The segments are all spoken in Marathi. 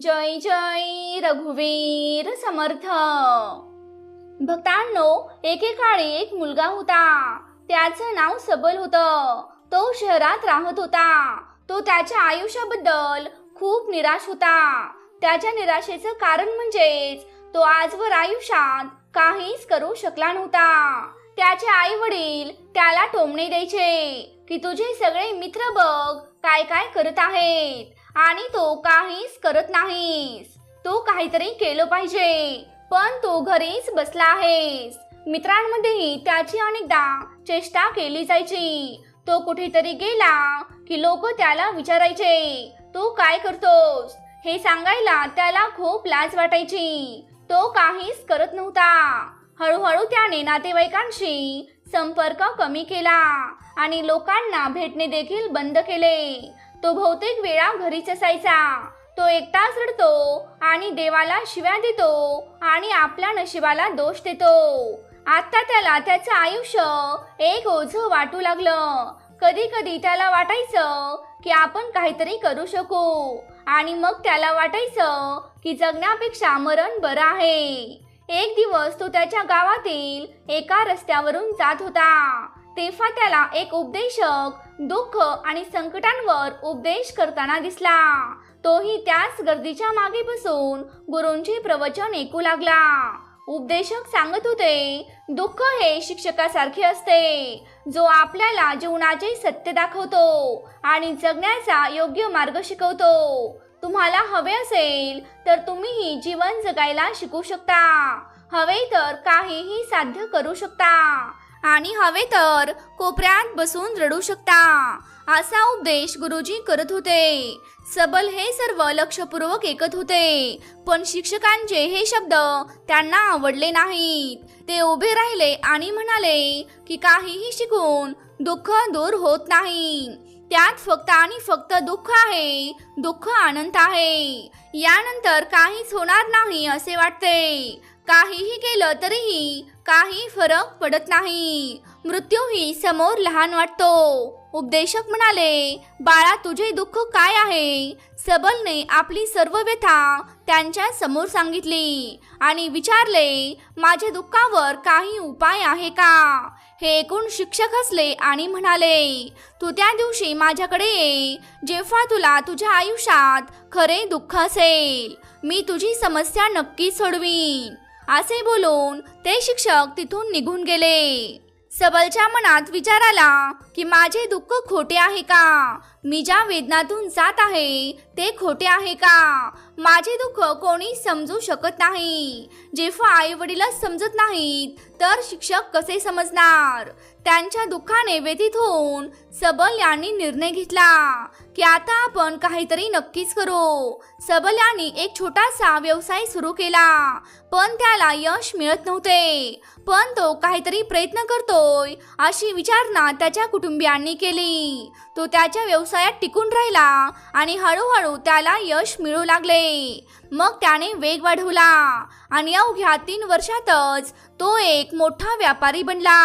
जय जय रघुवीर समर्थ. भक्तांनो एकेकाळी एक मुलगा होता. त्याचं नाव सबल होतं. तो शहरात राहत होता. तो त्याच्या आयुष्याबद्दल खूप निराश होता. त्याच्या निराशेचं कारण म्हणजेच तो आजवर आयुष्यात काहीच करू शकला नव्हता. त्याचे आई वडील त्याला टोमणे द्यायचे की तुझे सगळे मित्र बघ काय काय करत आहेत. आणि तो काहीच करत नाहीस. तू काहीतरी केलं पाहिजे. पण तू घरीच बसला आहेस. मित्रांमध्येही त्याची अनेकदा चेष्टा केली जायची. तो कुठेतरी गेला की लोक त्याला विचारायचे तू काय करतोस? हे सांगायला त्याला खूप लाज वाटायची. तो काहीच करत नव्हता. हळूहळू त्याने नातेवाईकांशी संपर्क कमी केला आणि लोकांना भेटणे देखील बंद केले. तो बहुतेक वेळा घरीच असायचा. तो एकटाच रडतो आणि देवाला शिव्या देतो आणि आपल्या नशिबाला दोष देतो. आता त्याला त्याचं आयुष्य एक ओझ वाटू लागलं. कधी कधी त्याला वाटायचं की आपण काहीतरी करू शकू आणि मग त्याला वाटायचं की जगण्यापेक्षा मरण बरं आहे. एक दिवस तो त्याच्या गावातील एका रस्त्यावरून जात होता. तेव्हा त्याला एक उपदेशक दुःख आणि संकटांवर उपदेश करताना दिसला. तोही त्याच गर्दीच्या मागे बसून गुरूंचे प्रवचन ऐकू लागला. उपदेशक सांगत होते दुःख हे शिक्षकासारखे असते. जो आपल्याला जीवनाचे सत्य दाखवतो आणि जगण्याचा योग्य मार्ग शिकवतो. तुम्हाला हवे असेल तर तुम्हीही जीवन जगायला शिकू शकता. हवे तर काहीही साध्य करू शकता. आणि हवे तर कोपऱ्यात बसून रडू शकता. असा उपदेश गुरुजी करत होते. सबल हे सर्व लक्षपूर्वक ऐकत होते. पण शिक्षकांचे हे शब्द त्यांना आवडले नाहीत. ते उभे राहिले आणि म्हणाले की काहीही शिकून दुःख दूर होत नाही. त्यात फक्त आणि फक्त दुःख आहे. दुःख आनंद आहे. यानंतर काहीच होणार नाही असे वाटते. काहीही केलं तरीही काही फरक पडत नाही. मृत्यूही समोर लहान वाटतो. उपदेशक म्हणाले बाळा तुझे दुःख काय आहे? सबलने आपली सर्व व्यथा त्यांच्यासमोर सांगितली आणि विचारले माझे दुःखावर काही उपाय आहे का? हे एकूण शिक्षक हसले आणि म्हणाले तू त्या दिवशी माझ्याकडे ये जेव्हा तुला तुझ्या आयुष्यात खरे दुःख असेल. मी तुझी समस्या नक्की सोडवीन. असे बोलून ते शिक्षक तिथून निघून गेले. सबलच्या मनात विचार आला की माझे दुःख खोटे आहे का? मी ज्या वेदनातून जात आहे ते खोटे आहे का? माझे दुःख कोणी समजू शकत नाही. जेव्हा आई वडीलच समजत नाहीत तर शिक्षक कसे समजणार? त्यांच्या दुःखाने व्यथित होऊन सबल यांनी निर्णय घेतला की आता आपण काहीतरी नक्कीच करू. सबल यांनी एक छोटासा व्यवसाय सुरू केला पण त्याला यश मिळत नव्हते. पण तो काहीतरी प्रयत्न करतोय अशी विचारणा त्याच्या कुटुंबियांनी केली. तो त्याच्या व्यवसायात टिकून राहिला आणि हळूहळू त्याला यश मिळू लागले. मग त्याने वेग वाढवला आणि अवघ्या तीन वर्षातच तो एक मोठा व्यापारी बनला.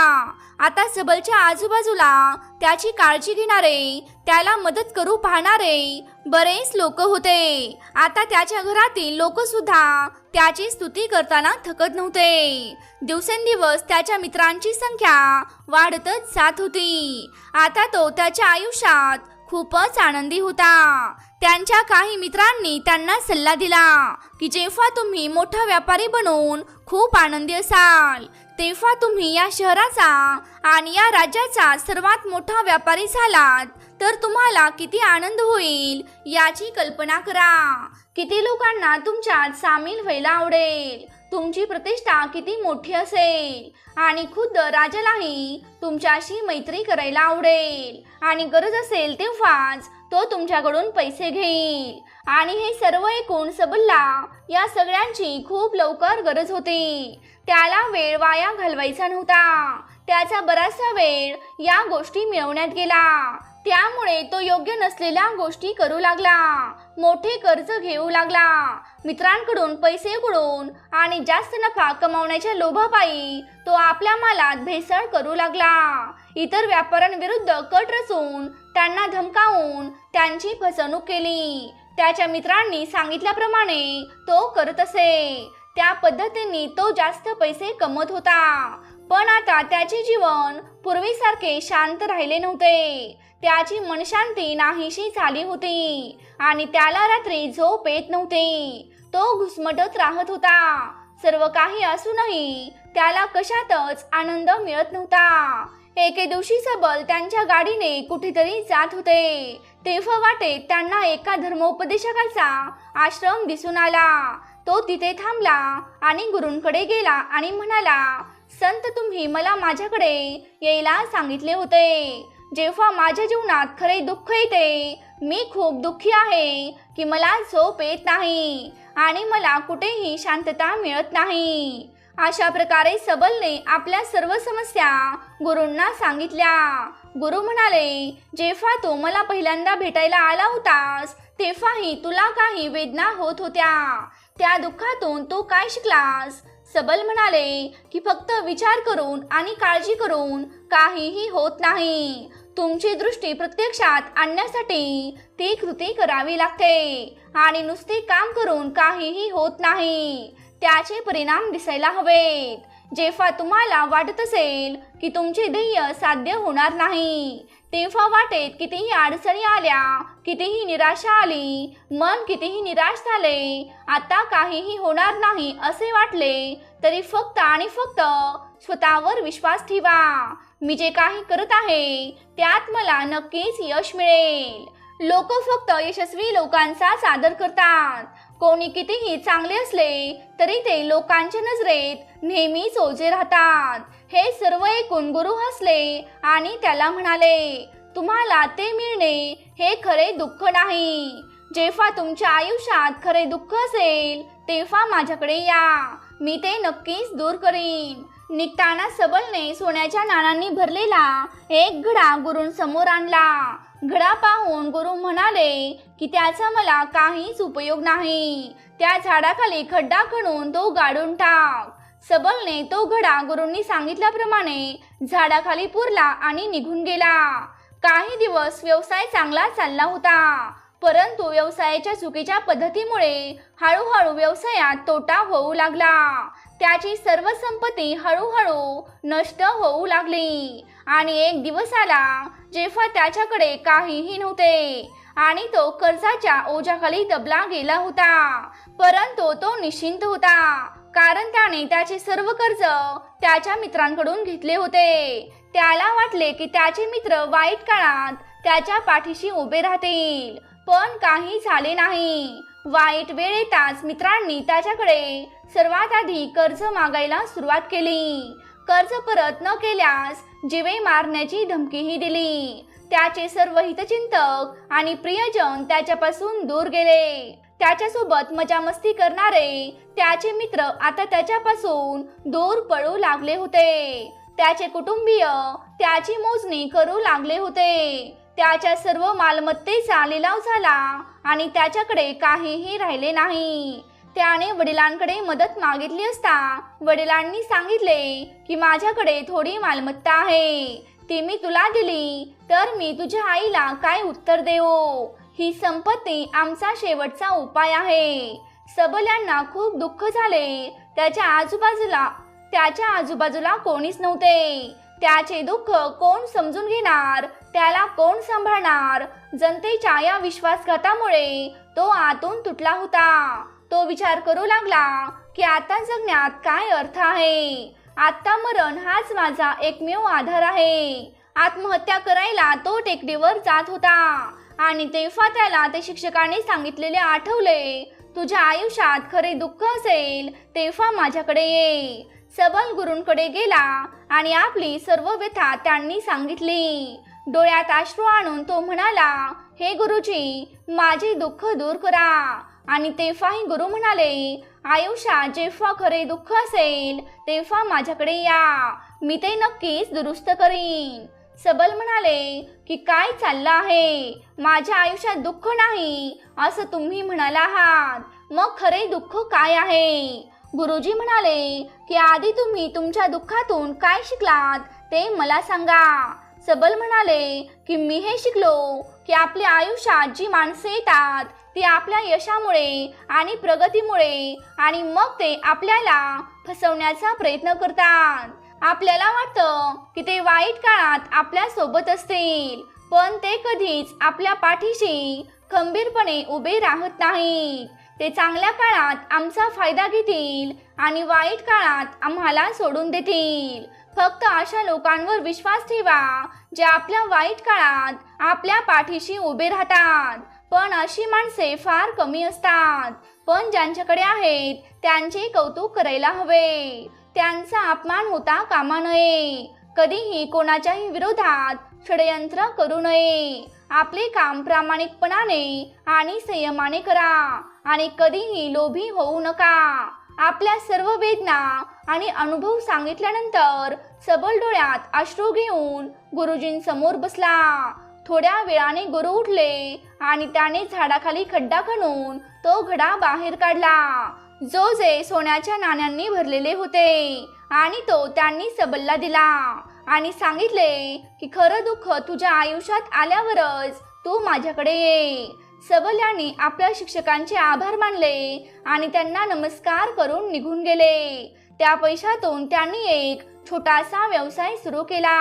आता सबलच्या आजूबाजूला त्याची काळजी घेणारे त्याला मदत करू पाहणारे बरेच लोक होते. आता त्याच्या घरातील लोक सुद्धा त्याची स्तुती करताना थकत नव्हते. दिवसेंदिवस त्याच्या मित्रांची संख्या वाढतच जात होती. आता तो त्याच्या आयुष्यात खूपच आनंदी होता. त्यांच्या काही मित्रांनी त्यांना सल्ला दिला की जेव्हा तुम्ही मोठा व्यापारी बनवून खूप आनंदी असाल तेव्हा तुम्ही या शहराचा आणि या राज्याचा सर्वात मोठा व्यापारी झालात तर तुम्हाला किती आनंद होईल याची कल्पना करा. किती लोकांना तुमच्यात सामील व्हायला आवडेल तुमची प्रतिष्ठा किती मोठी असेल आणि खुद्द राजालाही तुमच्याशी मैत्री करायला आवडेल. आणि गरज असेल तेव्हाच तो तुमच्याकडून पैसे घेईल. आणि हे सर्व ऐकून सबलला या सगळ्यांची खूप लवकर गरज होती. त्याला वेळ वाया घालवायचा नव्हता. त्याचा बराचसा वेळ या गोष्टी मिळवण्यात गेला. त्यामुळे तो योग्य नसलेल्या गोष्टी करू लागला. मोठे कर्ज घेऊ लागला. मित्रांकडून पैसे उडवून आणि जास्त नफा कमावण्याच्या लोभापायी तो आपल्या मालात भेसळ करू लागला. इतर व्यापाऱ्यांविरुद्ध कट रचून त्यांना धमकावून त्यांची फसवणूक केली. त्याच्या मित्रांनी सांगितल्याप्रमाणे तो करत असे. त्या पद्धतीने तो जास्त पैसे कमवत होता. पण आता त्याचे जीवन पूर्वीसारखे शांत राहिले नव्हते. त्याची मनशांती नाहीशी झाली होती आणि त्याला रात्री झोप येत नव्हती. तो घुसमटत राहत होता. सर्व काही असूनही त्याला कशातच आनंद मिळत नव्हता. एके दिवशी सबल त्यांच्या गाडीने कुठेतरी जात होते. तेव्हा वाटेत त्यांना एका धर्मोपदेशकाचा आश्रम दिसून आला. तो तिथे थांबला आणि गुरूंकडे गेला आणि म्हणाला संत तुम्ही मला माझ्याकडे यायला सांगितले होते. जेव्हा माझ्या जीवनात खरे दुःख येते मी खूप दुःखी आहे की मला झोप येत नाही आणि मला कुठेही शांतता मिळत नाही. अशा प्रकारे सबलने आपल्या सर्व समस्या गुरूंना सांगितल्या. गुरु म्हणाले जेव्हा तू मला पहिल्यांदा भेटायला आला होतास तेव्हाही तुला काही वेदना होत होत्या. त्या दुःखातून तू काय शिकलास? सबल म्हणाले की फक्त विचार करून आणि काळजी करून काहीही होत नाही. तुमची दृष्टी प्रत्यक्षात आणण्यासाठी ती कृती करावी लागते आणि नुसते काम करून काहीही होत नाही. त्याचे परिणाम दिसायला हवेत. जेव्हा तुम्हाला वाटत असेल की तुमचे ध्येय साध्य होणार नाही तेव्हा वाटेत कितीही अडचणी आल्या कितीही निराशा आली मन कितीही निराश झाले आता काहीही होणार नाही असे वाटले तरी फक्त आणि फक्त स्वतःवर विश्वास ठेवा. मी जे काही करत आहे त्यात मला नक्कीच यश मिळेल. लोक फक्त यशस्वी लोकांचा आदर करतात. कोणी कितीही चांगले असले तरी ते लोकांच्या नजरेत नेहमीच ओझे राहतात. हे सर्व ऐकून गुरु हसले आणि त्याला म्हणाले तुम्हाला ते मिळणे हे खरे दुःख नाही. जेव्हा तुमच्या आयुष्यात खरे दुःख असेल तेव्हा माझ्याकडे या. मी ते नक्कीच दूर करीन. निघताना सबलने सोन्याच्या नाणांनी भरलेला एक घडा गुरूंसमोर आणला. घडा पाहून गुरु म्हणाले की त्याचा मला काहीच उपयोग नाही. त्या झाडाखाली खड्डा खणून तो गाडून टाक. सबलने तो घडा गुरूंनी सांगितल्याप्रमाणे झाडाखाली पुरला आणि निघून गेला. काही दिवस व्यवसाय चांगला चालला होता. परंतु व्यवसायाच्या चुकीच्या पद्धतीमुळे हळूहळू व्यवसायात तोटा होऊ लागला. त्याची सर्व संपत्ती हळूहळू नष्ट होऊ लागली. आणि एक दिवस आला जेव्हा त्याच्याकडे काहीही नव्हते. आणि तो कर्जाच्या ओझ्याखाली दबला गेला होता. परंतु तो निश्चिंत होता कारण त्याने त्याचे सर्व कर्ज त्याच्या मित्रांकडून घेतले होते. त्याला वाटले की त्याचे मित्र वाईट काळात त्याच्या पाठीशी उभे राहतील पण काही झाले नाही. वाईट वेळ येताच मित्रांनी त्याच्याकडे सर्वात आधी कर्ज मागायला सुरुवात केली. कर्ज परत न केल्यास जीवे मारण्याची धमकीही दिली. त्याचे सर्व हितचिंतक आणि प्रियजन त्याच्यापासून दूर गेले. त्याच्यासोबत मजा मस्ती करणारे त्याचे मित्र आता त्याच्यापासून दूर पळू लागले होते. त्याचे कुटुंबीय त्याची मोजणी करू लागले होते. त्याच्या सर्व मालमत्तेचा लिलाव झाला आणि त्याच्याकडे काहीही राहिले नाही. त्याने वडिलांकडे मदत मागितली असता. वडिलांनी सांगितले की माझ्याकडे थोडी मालमत्ता आहे. ती मी तुला दिली. तर मी तुझ्या आईला काय उत्तर देऊ ही संपत्ती आमचा शेवटचा उपाय आहे. सबल यांना खूप दुःख झाले. त्याच्या आजूबाजूला त्याच्या आजूबाजूला कोणीच नव्हते. त्याचे दुःख कोण समजून घेणार? त्याला कोण सांभाळणार? जनतेच्या या विश्वासघातामुळे तो आतून तुटला होता. तो विचार करू लागला की आता जगण्यात काय अर्थ आहे? आता मरण हाच माझा एकमेव आधार आहे. आत्महत्या करायला तो टेकडीवर जात होता आणि तेव्हा त्याला ते शिक्षकाने सांगितलेले आठवले. तुझ्या आयुष्यात खरे दुःख असेल तेव्हा माझ्याकडे ये. सबल गुरूंकडे गेला आणि आपली सर्व व्यथा त्यांनी सांगितली. डोळ्यात अश्रू आणून तो म्हणाला हे गुरुजी माझे दुःख दूर करा. आणि तेव्हाही गुरु म्हणाले आयुष्यात जेव्हा खरे दुःख असेल तेव्हा माझ्याकडे या. मी ते नक्कीच दुरुस्त करीन. सबल म्हणाले की काय चाललं आहे? माझ्या आयुष्यात दुःख नाही असं तुम्ही म्हणाला आहात. मग खरे दुःख काय आहे? गुरुजी म्हणाले की आधी तुम्ही तुमच्या दुःखातून काय शिकलात ते मला सांगा. सबल म्हणाले की मी हे शिकलो की आपल्या आयुष्यात जी माणसे येतात ते आपल्या यशामुळे आणि प्रगतीमुळे आणि मग ते आपल्याला फसवण्याचा प्रयत्न करतात. आपल्याला वाटतं की ते वाईट काळात आपल्यासोबत असतील पण ते कधीच आपल्या पाठीशी खंबीरपणे उभे राहत नाहीत. ते चांगल्या काळात आमचा फायदा घेतील आणि वाईट काळात आम्हाला सोडून देतील. फक्त अशा लोकांवर विश्वास ठेवा जे आपल्या वाईट काळात आपल्या पाठीशी उभे राहतात. पण अशी माणसे फार कमी असतात. पण ज्यांच्याकडे आहेत त्यांचे कौतुक करायला हवे. त्यांचा अपमान होता कामा नये. कधीही कोणाच्याही विरोधात षडयंत्र करू नये. आपले काम प्रामाणिकपणाने आणि संयमाने करा आणि कधीही लोभी होऊ नका. आपल्या सर्व वेदना आणि अनुभव सांगितल्यानंतर सबल डोळ्यात अश्रू घेऊन गुरुजींसमोर बसला. थोड्या वेळाने गुरु उठले आणि त्याने झाडाखाली खड्डा खणून तो घडा बाहेर काढला. जो जे सोन्याच्या नाण्यांनी भरलेले होते आणि तो त्यांनी सबलला दिला आणि सांगितले की खरं दुःख तुझ्या आयुष्यात आल्यावरच तू माझ्याकडे ये. सबल यांनी आपल्या शिक्षकांचे आभार मानले आणि त्यांना नमस्कार करून निघून गेले. त्या पैशातून त्यांनी एक छोटासा व्यवसाय सुरू केला.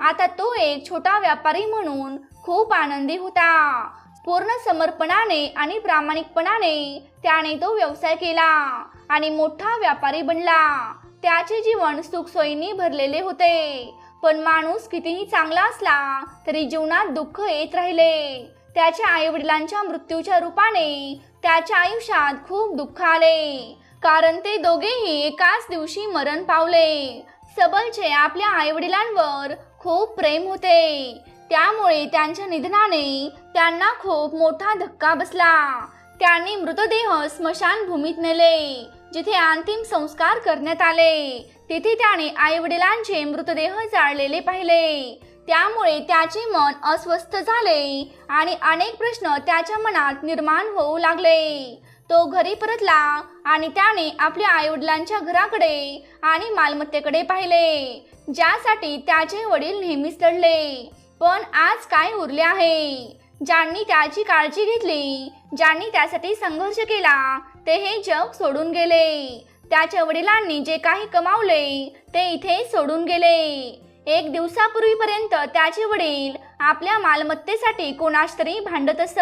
आता तो एक छोटा व्यापारी म्हणून खूप आनंदी होता. पूर्ण समर्पणाने आणि प्रामाणिकपणाने त्याने तो व्यवसाय केला आणि मोठा व्यापारी बनला. त्याचे जीवन सुखसोयीने भरलेले होते. पण माणूस कितीही चांगला असला तरी जीवनात दुःख येत राहिले. त्याच्या आई वडिलांच्या मृत्यूच्या रूपाने त्याच्या आयुष्यात खूप दुःख आले. कारण ते दोघेही एकाच दिवशी मरण पावले. सबलचे आपल्या आई वडिलांवर खूप प्रेम होते. त्यामुळे त्यांच्या निधनाने त्यांना खूप मोठा धक्का बसला. त्यांनी मृतदेह स्मशानभूमीत नेले जिथे अंतिम संस्कार करण्यात आले. तिथे त्याने आई वडिलांचे मृतदेह जाळलेले पाहिले. त्यामुळे त्याचे मन अस्वस्थ झाले आणि अनेक प्रश्न त्याच्या मनात निर्माण होऊ लागले. तो घरी परतला आणि त्याने आपल्या आईवडिलांच्या घराकडे आणि मालमत्तेकडे पाहिले. ज्यासाठी त्याचे वडील नेहमीच लढले. पण आज काय उरले आहे? ज्यांनी त्याची काळजी घेतली ज्यांनी त्यासाठी संघर्ष केला ते हे जग सोडून गेले. त्याच्या वडिलांनी जे काही कमावले ते इथे सोडून गेले. एक दिवसापूर्वीपर्यंत त्याचे वडील आपल्या मालमत्तेसाठी कोणाच तरी भांडत असत.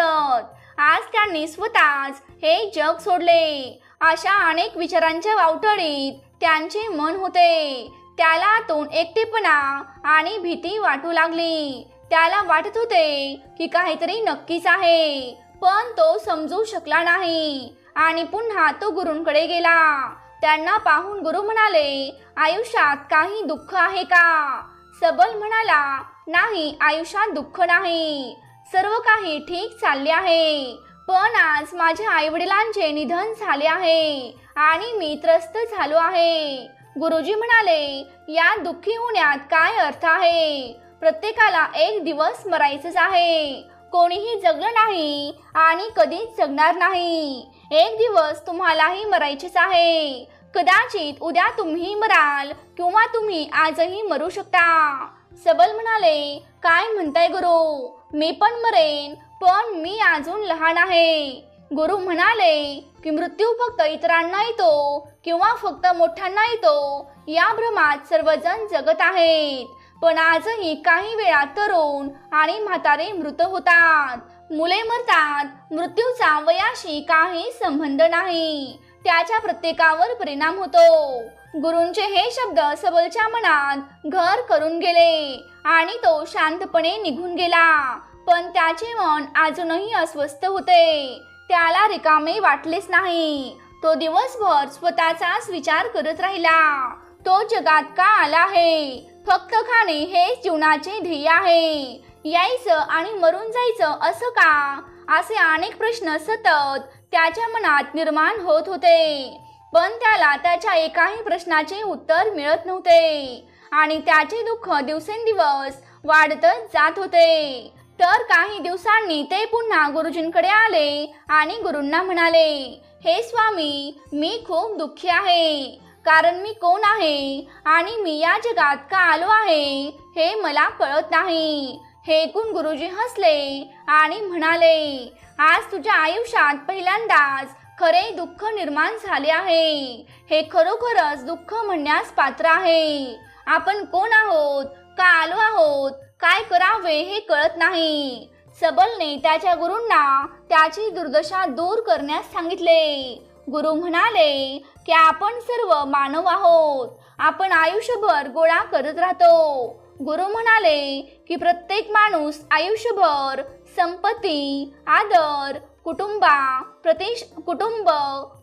आज त्यांनी स्वतःच हे जग सोडले. अशा अनेक विचारांच्या वावटळीत त्यांचे मन होते. त्याला आतून एकटेपणा आणि भीती वाटू लागली. त्याला वाटत होते की काहीतरी नक्कीच आहे पण तो समजू शकला नाही. आणि पुन्हा तो गुरूंकडे गेला. त्यांना पाहून गुरु म्हणाले आयुष्यात काही दुःख आहे का? सबल म्हणाला नाही आयुष्यात दुःख नाही. सर्व काही ठीक चालले आहे. पण आज माझ्या आईवडिलांचे निधन झाले आहे आणि मी त्रस्त झालो आहे. गुरुजी म्हणाले या दुःखी होण्यात काय अर्थ आहे? प्रत्येकाला एक दिवस मरायचंच आहे. कोणीही जगलं नाही आणि कधीच जगणार नाही. एक दिवस तुम्हालाही मरायचेच आहे. कदाचित उद्या तुम्ही मराल किंवा तुम्ही आजही मरू शकता. सबल म्हणाले काय म्हणताय गुरु? मी पण मरेन पण मी अजून लहान आहे. गुरु म्हणाले की मृत्यू फक्त इतरांना येतो किंवा फक्त मोठ्यांना येतो या भ्रमात सर्वजण जगत आहेत. पण आजही काही वेळा तरुण आणि म्हातारे मृत होतात. मुले मरतात. मृत्यूचा वयाशी काही संबंध नाही. त्याच्या प्रत्येकावर परिणाम होतो. गुरूंचे हे शब्द सबलच्या मनात घर करून गेले आणि तो शांतपणे निघून गेला. पण त्याचे मन अजूनही अस्वस्थ होते. त्याला रिकामे वाटलेच नाही. तो दिवसभर स्वतःचाच विचार करत राहिला. तो जगात का आला आहे? फक्त खाणे हेच जीवनाचे ध्येय आहे. यायचं आणि मरून जायचं असं का? असे अनेक प्रश्न सतत त्याच्या मनात निर्माण होत होते. पण त्याला त्याच्या एकाही प्रश्नाचे उत्तर मिळत नव्हते. आणि त्याचे दुःख दिवसेंदिवस वाढतच जात होते. तर काही दिवसांनी ते पुन्हा गुरुजींकडे आले आणि गुरूंना म्हणाले हे स्वामी मी खूप दुःखी आहे. कारण मी कोण आहे? आणि मी या जगात का आलो आहे? हे मला कळत नाही. हे ऐकून गुरुजी हसले आणि म्हणाले आज तुझ्या आयुष्यात पहिल्यांदाच खरे दुःख निर्माण झाले आहे. हे खरोखरच दुःख म्हणण्यास पात्र आहे. आपण कोण आहोत? का आलो आहोत? काय करावे हे कळत नाही. सबलने त्याच्या गुरूंना त्याची दुर्दशा दूर करण्यास सांगितले. गुरु म्हणाले की आपण सर्व मानव आहोत. आपण आयुष्यभर गोळा करत राहतो. गुरु म्हणाले की प्रत्येक माणूस आयुष्यभर संपत्ती आदर कुटुंबा प्रतिश कुटुंब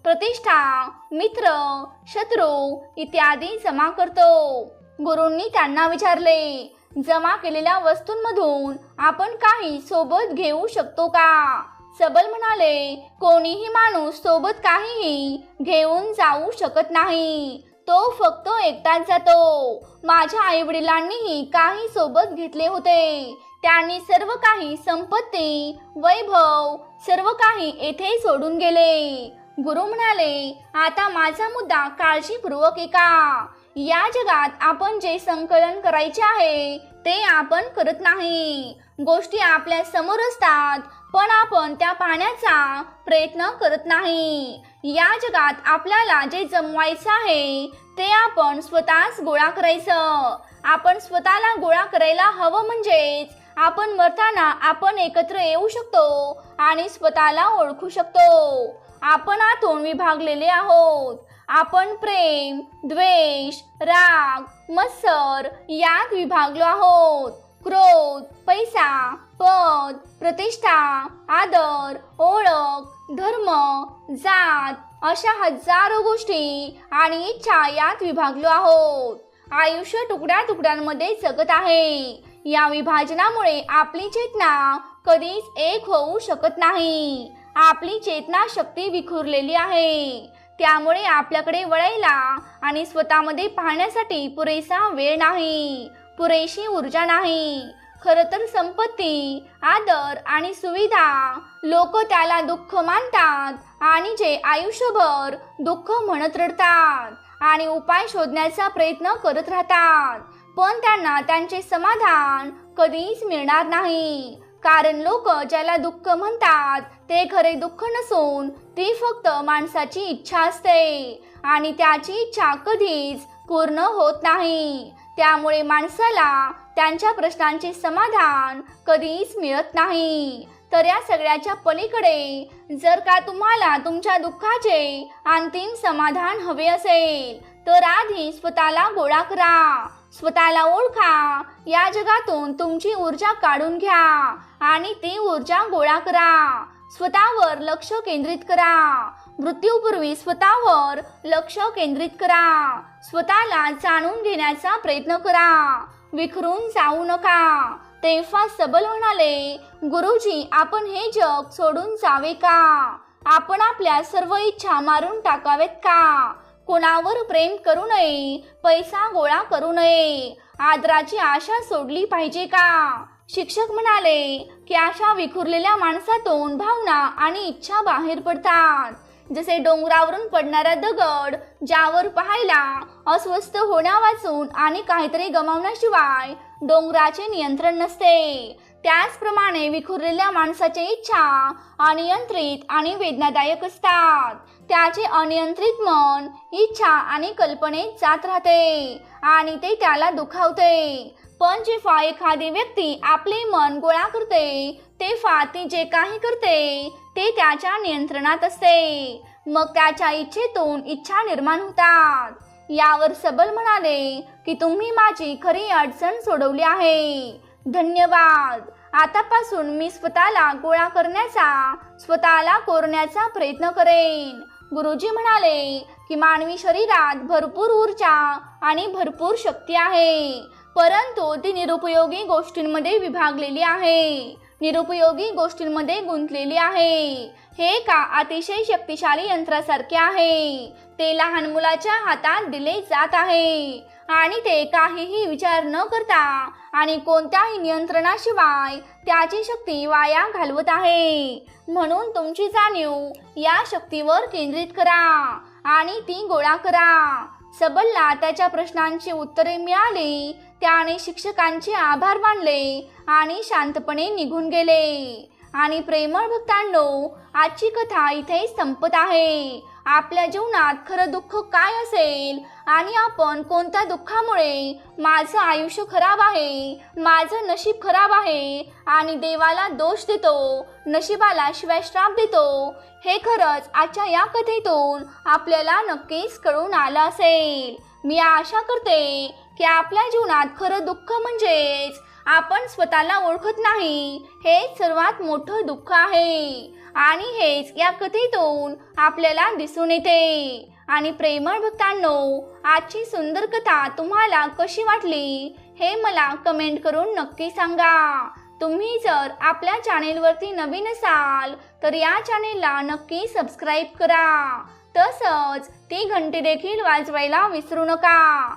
प्रतिष्ठा मित्र शत्रू इत्यादी जमा करतो. गुरूंनी त्यांना विचारले जमा केलेल्या वस्तूंमधून आपण काही सोबत घेऊ शकतो का? सबल म्हणाले कोणीही माणूस सोबत काहीही घेऊन जाऊ शकत नाही. तो फक्त एकटाच जातो. माझ्या आई वडिलांनीही काही सोबत घेतले होते. त्यांनी सर्व काही संपत्ती वैभव सर्व काही येथे सोडून गेले. गुरु म्हणाले आता माझा मुद्दा काळजीपूर्वक ऐका. या जगात आपण जे संकलन करायचे आहे ते आपण करत नाही. गोष्टी आपल्यासमोर असतात पण आपण त्या पाहण्याचा प्रयत्न करत नाही. या जगात आपल्याला जे जमवायचं आहे ते आपण स्वतःच गोळा करायचं. आपण स्वतःला गोळा करायला हवं म्हणजेच आपण मरताना आपण एकत्र येऊ शकतो आणि स्वतःला ओळखू शकतो. आपण आतून विभागलेले आहोत. आपण प्रेम द्वेष राग मत्सर यात विभागलो आहोत. क्रोध पैसा पद प्रतिष्ठा आदर ओळख धर्म जात अशा हजारो गोष्टी आणि इच्छा यात विभागलो आहोत. आयुष्य तुकड्या तुकड्यांमध्ये जगत आहे. या विभाजनामुळे आपली चेतना कधीच एक होऊ शकत नाही. आपली चेतना शक्ती विखुरलेली आहे. त्यामुळे आपल्याकडे वळायला आणि स्वतःमध्ये पाहण्यासाठी पुरेसा वेळ नाही पुरेशी ऊर्जा नाही. खरं तर संपत्ती आदर आणि सुविधा लोक त्याला दुःख मानतात आणि जे आयुष्यभर दुःख म्हणत रडतात आणि उपाय शोधण्याचा प्रयत्न करत राहतात. पण त्यांना त्यांचे समाधान कधीच मिळणार नाही. कारण लोक ज्याला दुःख म्हणतात ते खरे दुःख नसून ती फक्त माणसाची इच्छा असते. आणि त्याची इच्छा कधीच पूर्ण होत नाही. त्यामुळे माणसाला त्यांच्या प्रश्नांचे समाधान कधीच मिळत नाही. तर या सगळ्याच्या पलीकडे जर का तुम्हाला तुमच्या दुःखाचे अंतिम समाधान हवे असेल तर आधी स्वतःला गोळा करा. स्वतःला ओळखा. या जगातून तुमची ऊर्जा काढून घ्या आणि ती ऊर्जा गोळा करा. स्वतःवर लक्ष केंद्रित करा. मृत्यूपूर्वी स्वतःवर लक्ष केंद्रित करा. स्वतःला जाणून घेण्याचा प्रयत्न करा. विखरून जाऊ नका. तेव्हा सबल म्हणाले गुरुजी आपण हे जग सोडून जावे का? आपण आपल्या सर्व इच्छा मारून टाकावेत का? कोणावर प्रेम करू नये पैसा गोळा करू नये. आदराची आशा सोडली पाहिजे का? शिक्षक म्हणाले की अशा विखुरलेल्या माणसातून भावना आणि इच्छा बाहेर पडतात. जसे डोंगरावरून पडणारा दगड ज्यावर पाहायला अस्वस्थ होण्या वाचून आणि काहीतरी गमावण्याशिवाय डोंगराचे नियंत्रण नसते. त्याचप्रमाणे विखुरलेल्या माणसाच्या इच्छा अनियंत्रित आणि वेदनादायक असतात. त्याचे अनियंत्रित मन इच्छा आणि कल्पनेत जात राहते आणि ते त्याला दुखावते. पण जेव्हा एखादी व्यक्ती आपले मन गोळा करते तेव्हा ती जे काही करते ते त्याच्या नियंत्रणात असते. मग त्याच्या इच्छेतून इच्छा निर्माण होतात. यावर सबल म्हणाले की तुम्ही माझी खरी अडचण सोडवली आहे. धन्यवाद. आतापासून मी स्वतःला गोळा करण्याचा स्वतःला कोरण्याचा प्रयत्न करेन. गुरुजी म्हणाले की मानवी शरीरात भरपूर ऊर्जा आणि भरपूर शक्ती आहे. परंतु ती निरुपयोगी गोष्टींमध्ये विभागलेली आहे. निरुपयोगी गोष्टींमध्ये गुंतलेली आहे. हे का अतिशय शक्तिशाली यंत्रासारखे आहे. ते लहान मुलाच्या हातात दिले जात आहे. आणि ते काहीही विचार न करता आणि कोणत्याही नियंत्रणाशिवाय त्याची शक्ती वाया घालवत आहे. म्हणून तुमची जाणीव या शक्तीवर केंद्रित करा आणि ती गोळा करा. सबलला त्याच्या प्रश्नांची उत्तरे मिळाली त्याने शिक्षकांचे आभार मानले आणि शांतपणे निघून गेले. आणि प्रेमळ भक्तांनो आजची कथा इथे संपत आहे. आपल्या जीवनात खरं दुःख काय असेल? आणि आपण कोणत्या दुःखामुळे माझं आयुष्य खराब आहे माझं नशीब खराब आहे आणि देवाला दोष देतो नशिबाला शिवाय श्राप देतो हे खरंच आजच्या या कथेतून आपल्याला नक्कीच कळून आलं असेल. मी आशा करते की आपल्या जीवनात खरं दुःख म्हणजेच आपण स्वतःला ओळखत नाही. हेच सर्वात मोठं दुःख आहे. आणि हेच या कथेतून आपल्याला दिसून येते. आणि प्रेमळ भक्तांनो आजची सुंदर कथा तुम्हाला कशी वाटली हे मला कमेंट करून नक्की सांगा. तुम्ही जर आपल्या चॅनेलवरती नवीन असाल तर या चॅनेलला नक्की सबस्क्राईब करा. तसंच ती घंटी देखील वाजवायला विसरू नका.